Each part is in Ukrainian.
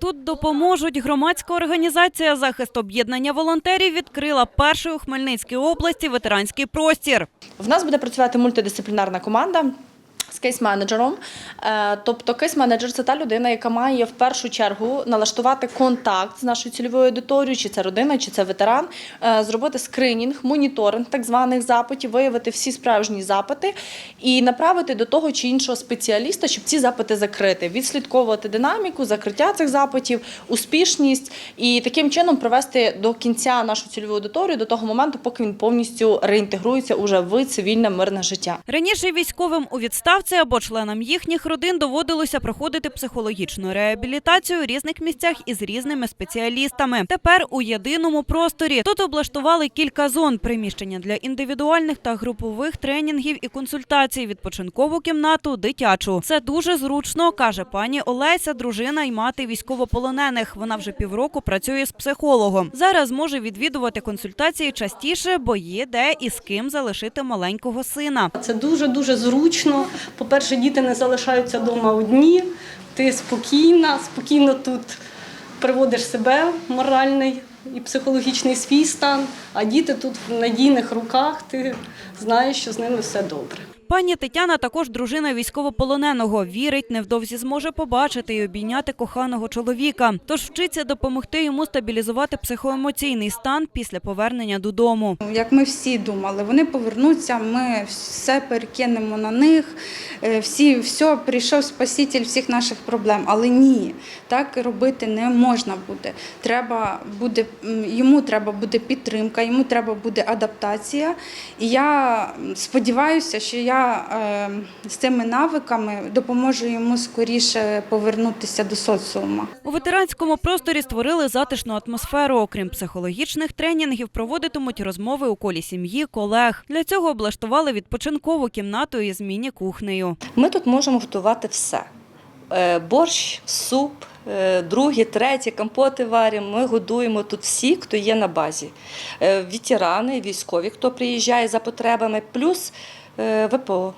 Тут допоможуть громадська організація захист об'єднання волонтерів відкрила перший у Хмельницькій області ветеранський простір. В нас буде працювати мультидисциплінарна команда. З кейс-менеджером, Е, тобто кейс-менеджер це та людина, яка має в першу чергу налаштувати контакт з нашою цільовою аудиторією, чи це родина, чи це ветеран, е, зробити скринінг, моніторинг так званих запитів, виявити всі справжні запити і направити до того чи іншого спеціаліста, щоб ці запити закрити, відслідковувати динаміку, закриття цих запитів, успішність і таким чином привести до кінця нашу цільову аудиторію до того моменту, поки він повністю реінтегрується уже в цивільне мирне життя. Раніше військовим у відставці або членам їхніх родин доводилося проходити психологічну реабілітацію у різних місцях із різними спеціалістами. Тепер у єдиному просторі тут облаштували кілька зон приміщення для індивідуальних та групових тренінгів і консультацій, відпочинкову кімнату, дитячу. Це дуже зручно, каже пані Олеся, дружина і мати військовополонених. Вона вже півроку працює з психологом. Зараз може відвідувати консультації частіше, бо є де і з ким залишити маленького сина. Це дуже дуже зручно. По-перше, діти не залишаються вдома одні. Ти спокійна, спокійно тут приводиш себе моральний і психологічний свій стан, а діти тут в надійних руках. Ти знаєш, що з ними все добре. Пані Тетяна також дружина військовополоненого. Вірить, невдовзі зможе побачити і обійняти коханого чоловіка. Тож вчиться допомогти йому стабілізувати психоемоційний стан після повернення додому. Як ми всі думали, вони повернуться, ми все перекинемо на них. е, Всі, все, прийшов спаситель всіх наших проблем. Але ні, так робити не можна буде. Треба буде йому треба буде підтримка, йому треба буде адаптація. І я сподіваюся, що я е, з цими навиками допоможу йому скоріше повернутися до соціуму. У ветеранському просторі створили затишну атмосферу. Окрім психологічних тренінгів, проводитимуть розмови у колі сім'ї, колег. Для цього облаштували відпочинкову кімнату із міні-кухнею. Ми тут можемо готувати все: Е, борщ, суп, другі, треті, компоти варимо. Ми годуємо тут всі, хто є на базі. Вітерани, Ветерани, військові, хто приїжджає за потребами, плюс е, ВПО.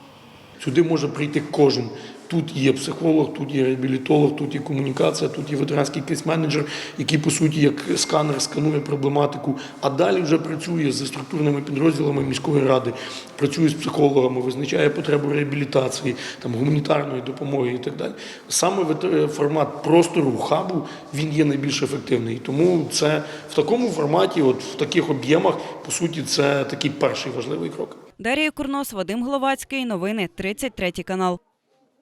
Сюди може прийти кожен. Тут є психолог, тут є реабілітолог, тут є комунікація, тут є ветеранський кейс-менеджер, який по суті як сканер сканує проблематику, а далі вже працює зі структурними підрозділами міської ради, працює з психологами, визначає потребу реабілітації, там гуманітарної допомоги і так далі. Саме формат простору хабу він є найбільш ефективний. Тому це в такому форматі, от в таких об'ємах, по суті, це такий перший важливий крок. Дарія Курнос, Вадим Гловацький. Новини 33 канал.